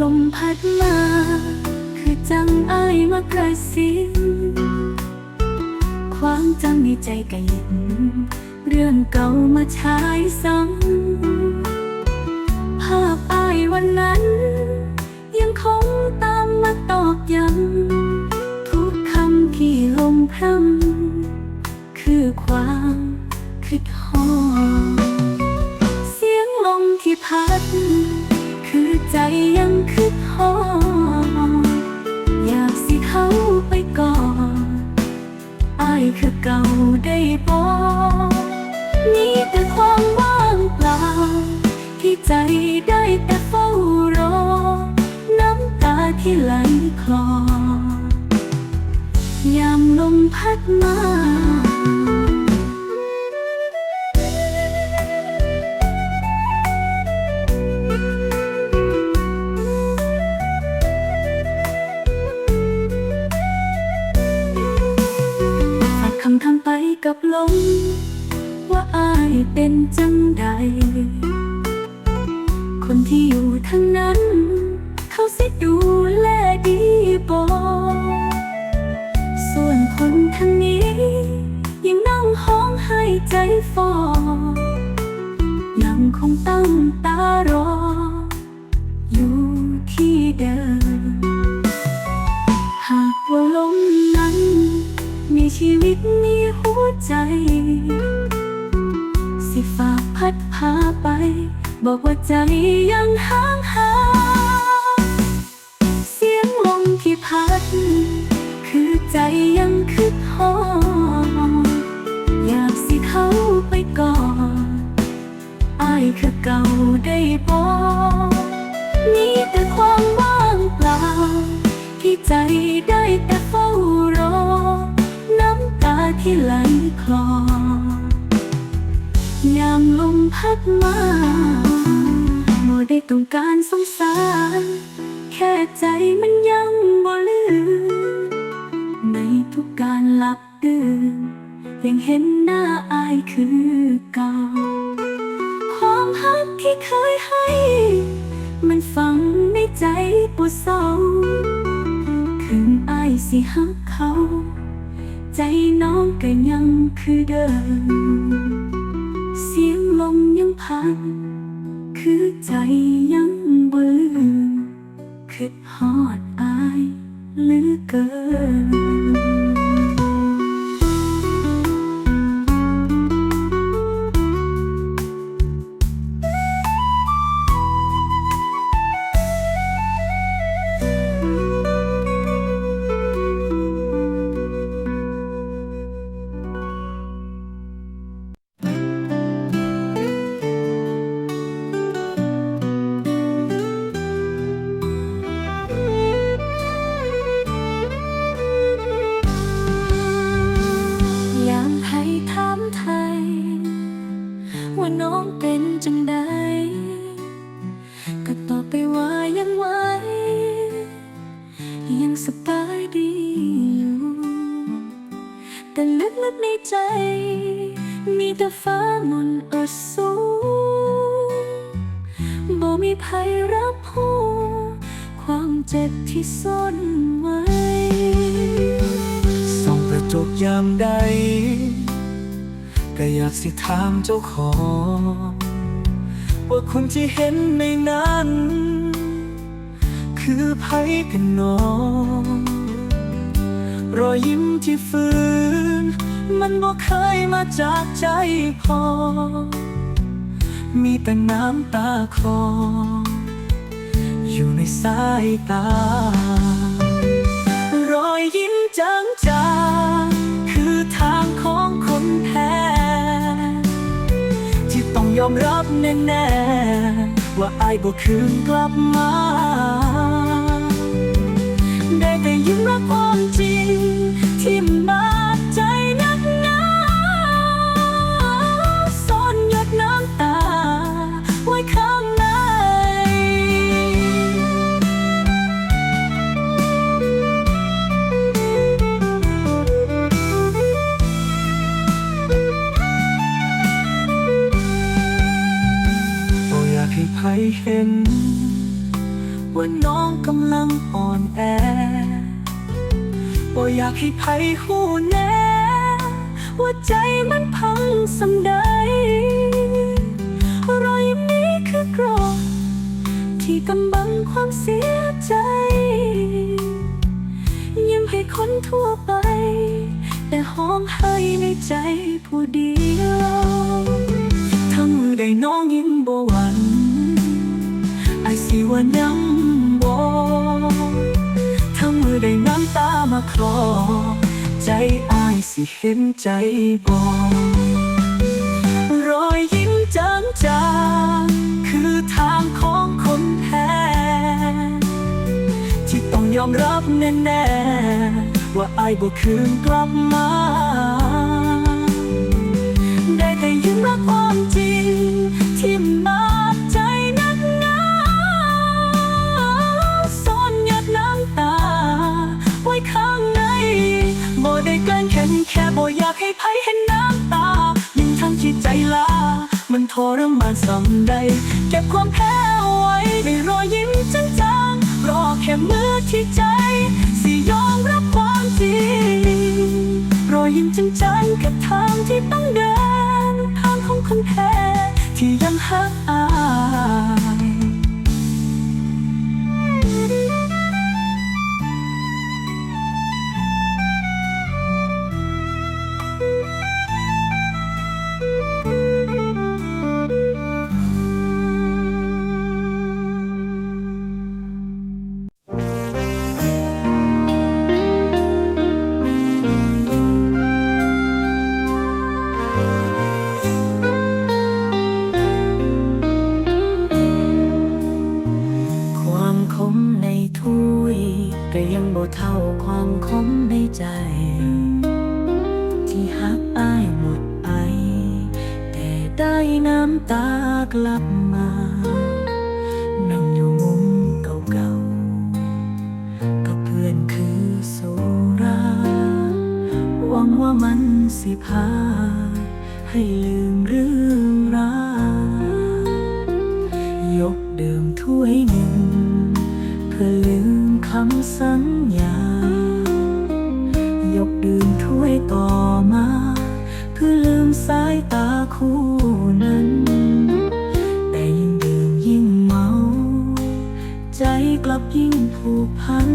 ลมพัดมา คือจังอายมากระซิบความจำในใจกะยินเรื่องเก่ามาฉายซ้ำภาพอายวันนั้น ยังคงตามมาตอกย้ำทุกคำที่ลมพร่ำคือความคิดฮอด คือเก่าได้บอกมีแต่ความว่างเปล่า ที่ใจได้แต่เฝ้ารอ น้ำตาที่ไหลคลอยามลมพัดมา ลมว่าอายเป็นจังใด คนที่อยู่ทางนั้น เขาสิดูแลดีบอส่วนคนทางนี้ ยังนั่งห้องให้ใจฟอยังคงตั้งตารอ อยู่ที่เดิม ใจ สิฝากพัดพาไป บอกว่าใจยังห่างหา เสียงลมที่พัด คือใจยังคิดฮออยากสิเขาไปก่อนอายคือเก่าได้บอกมีแต่ความว่างเปล่า ที่ใจได้แต่เฝ้ารอ น้ำตาที่ไหล คลอยามลมพัดมาโมได้ต้องการสงสาร แค่ใจมันยังบ่ลืมในทุกการหลับตื่นยังเห็นหน้าอายคือเก่าความฮักที่เคยให้ มันฝังในใจปวดเศร้าถึงอายสิหักเขา ใจน้องก็ยังคือเดิม เสียงลมยังพันคือใจยัง น้องเป็นจังใดก็ตอบไปว่ายังไหวยังสบายดีอยู่แต่ลึกๆในใจ มีแต่ฟ้ามนต์อสูงบ่มีภัยรับรู้ความเจ็บที่ซ่อนไว้ส่องกระจกยามใด ก็อยากสิถามเจ้าของ ว่าคนที่เห็นในนั้น คือไผกันหนอง รอยยิ้มที่ฟื้น มันบ่เคยมาจากใจพอ มีแต่น้ำตาคลออยู่ในสายตา รอยยิ้มจางจาง ยอมรับแน่ๆว่าไอ้บ่คืนกลับมา ได้แต่ยิ้มรับความจริงที่มา น ว่าน้องกำลังอ่อนแอบ่อยากให้ใครหูแน่ว่าใจมันพังสำใดรอยนี้คือกรอบที่กำบังความเสียใจ ยิ้มให้คนทั่วไป แต่ห้องให้ในใจผู้เดียว ทั้งมือได้น้องยิ้ม ว่าน้ำบ่ทั้งมือได้น้ำตามาคลอ ใจอายสิเห็นใจบ่รอยยิ้มจางจางคือทางของคนแพ้ที่ต้องยอมรับแน่ๆว่าอายบ่คืนกลับมา ได้แต่ยืนรับความจริง มันทรมานสำใด เก็บความแพ้เอาไว้ในรอยยิ้มจางๆรอแค่มือที่ใจ สิยอมรับความจริง รอยยิ้มจางๆกับทางที่ต้องเดินทางของคนแพ้ที่ยังหักอาย สัญญา ยกดื่มถ้วยต่อมา เพื่อลืมสายตาคู่นั้น แต่ยิ่งดื่มยิ่งเมา ใจกลับยิ่งผูกพัน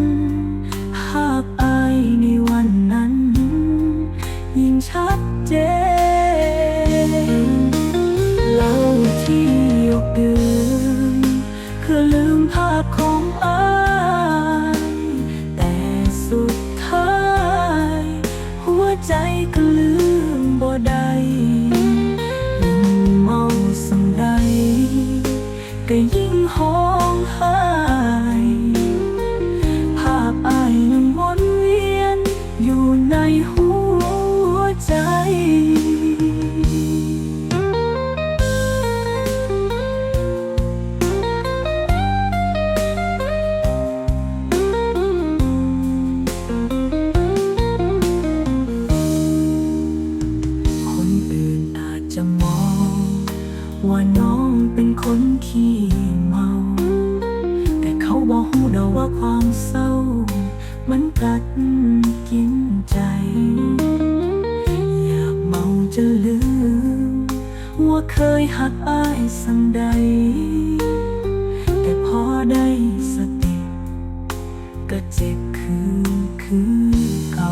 ก็ยิ่ง ว่าเคยหักอายสังใด แต่พอได้สติ ก็เจ็บคือคือเก่า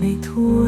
ในถ้วย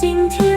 คว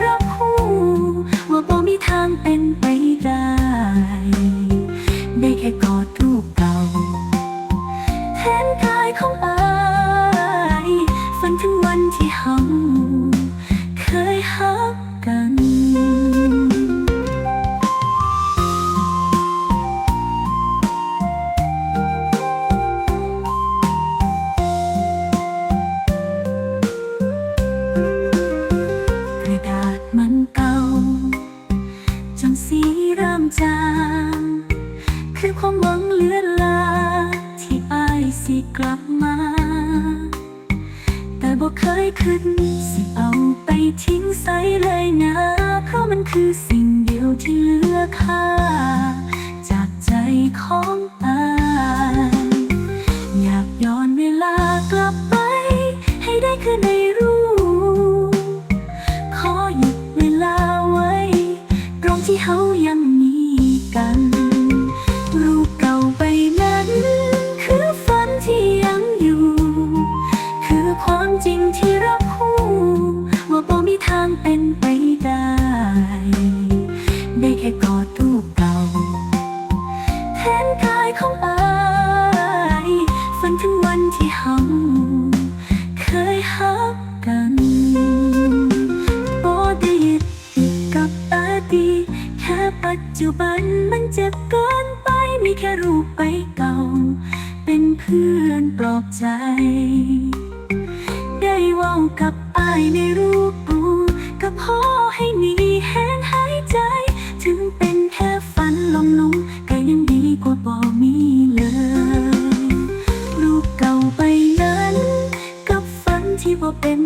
มา แต่บอกเคยคิดสิเอาไปทิ้งใส่เลยนะ เพราะมันคือสิ่งเดียวที่เหลือค่า จากใจของอายอยากย้อนเวลากลับไป ให้ได้คืนใน แทนกายของอายฝันถึงวันที่เฮาเคยฮักกันบ่ได้ยึดติดกับอดีตแค่ปัจจุบันมันเจ็บเกินไปมีแค่รูปไปเก่า เป็นเพื่อนปลอบใจ ได้ว่ากับอายในรูปปูก็พอให้หนีแห้งหายใจ มีเลย รูปเก่าไปนั้น กับฝันที่บ่เป็น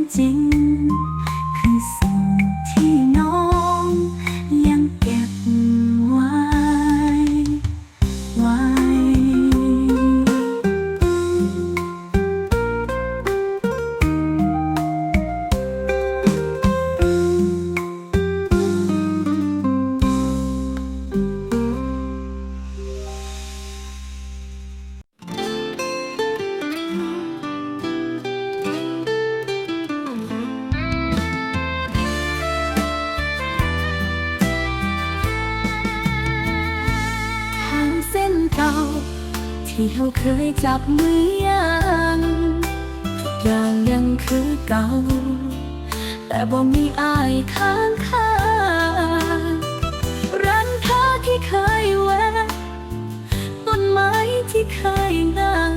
แต่บ่มีอายข้างข้างร้านค้าที่เคยแวะต้นไม้ที่เคยนั่ง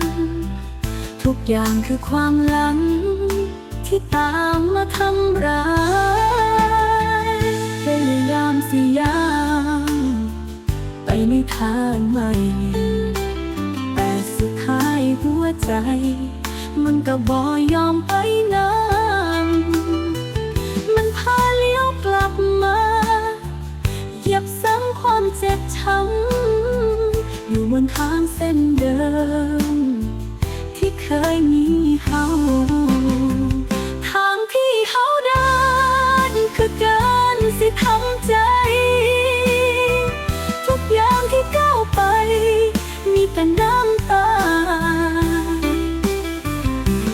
ทุกอย่างคือความหลัง ที่ตามมาทำร้ายพยายามสิยามไปในทางใหม่ แต่สุดท้ายหัวใจ มันก็บอยอมไปนำมัน พาเลี้ยวกลับมาเหยียบซ้ำความเจ็บช้ำอยู่บนทางเส้นเดิม ที่เคยมีเฮาทางที่เฮาเดินคือการสิทำใจ ทุกอย่างที่ก้าวไป มีแต่น้ำตา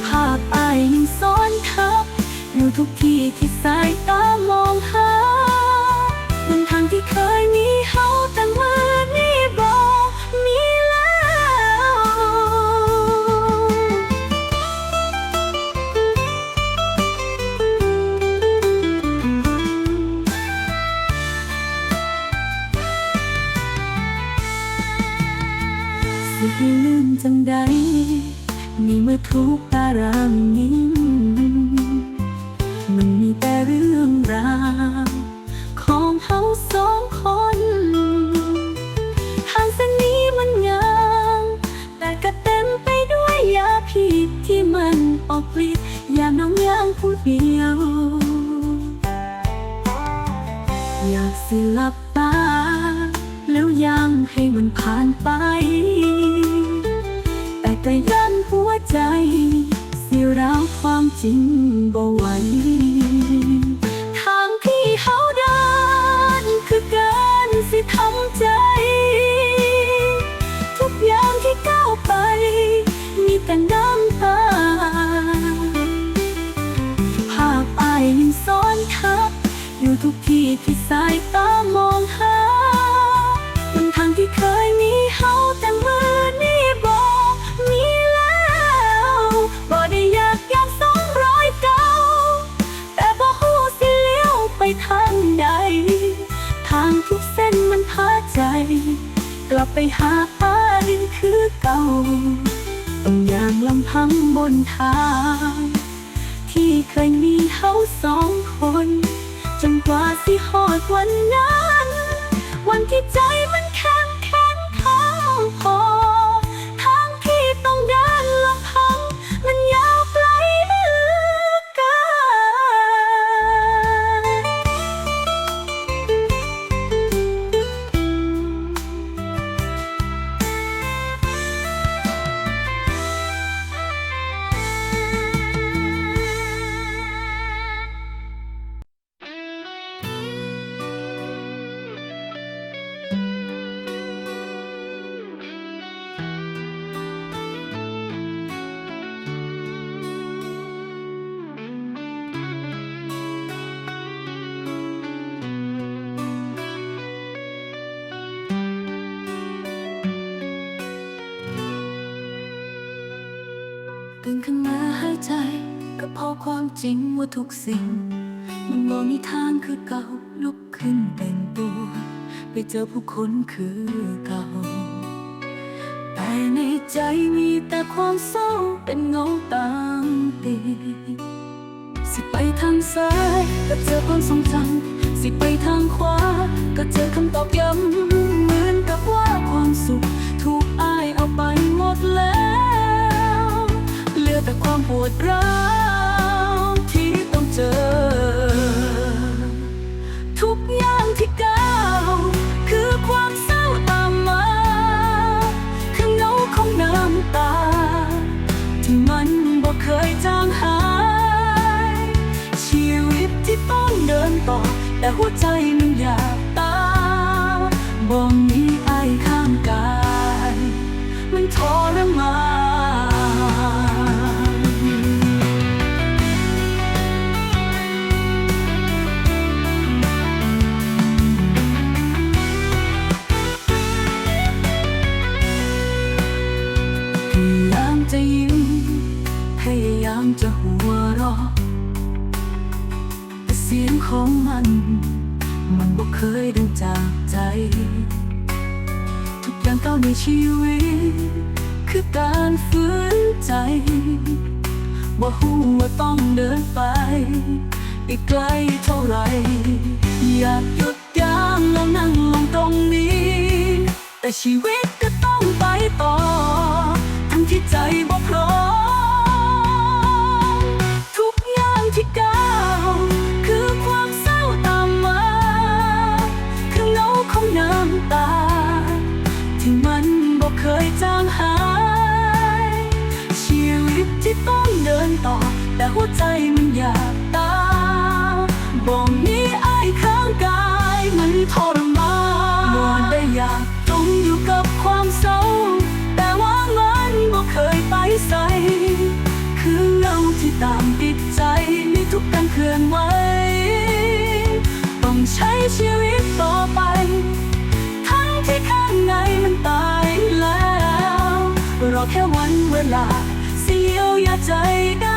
ภาพอายยังซ้อนทับอยู่ทุกที่ที่สาย สิให้ลืมจังใดนี่เมื่อทุกตารางนิ้มมันมีแต่เรื่องราวของเฮาสองคนทางเส้นนี้มันงามแต่ก็เต็มไปด้วยยาพิษที่มันออกฤทธิ์อย่าน้องย่างผู้เดียว อยากสิหลับตาแล้วยังให้มันผ่านไป ราวความจริงบ่ไหวทางที่เขาเดินคือการสิทำใจ ทุกอย่างที่ก้าวไป มีแต่น้ำตาภาพอายยังซ้อนทับอยู่ทุกที่ที่สายตามอง หาอายคือเก่า ต้องอย่างลำพังบนทาง ที่เคยมีเฮาสองคน จนกว่าสิหอดวันนั้น วันที่ใจมัน อความจริงว่าทุกสิ่ง มันมอมีทางคือเก่าลุกขึ้นแต่งตัว ไปเจอผู้คนคือเก่า แต่ในใจมีแต่ความเศร้าเป็นเงาตามติดสิไปทางซ้ายก็เจอความทรงจำสิไปทางขวาก็เจอคำตอบย้ำ ชีวิต คือการฝืนใจ ว่าหูว่าต้องเดินไป อีกไกลเท่าไร อยากหยุดยั้งแล้วนั่งลงตรงนี้ แต่ชีวิต อยากตายบอกนี้อายข้างกายมันทรมานบ่ได้อยากจมอยู่กับความเศร้า แต่ว่ามันบ่เคยไปใส่คือเงาที่ตามติดใจในทุกการเคลื่อนไหวต้องใช้ชีวิตต่อไป ทั้งที่ข้างในมันตายแล้ว รอแค่วันเวลาเสียวยาใจได้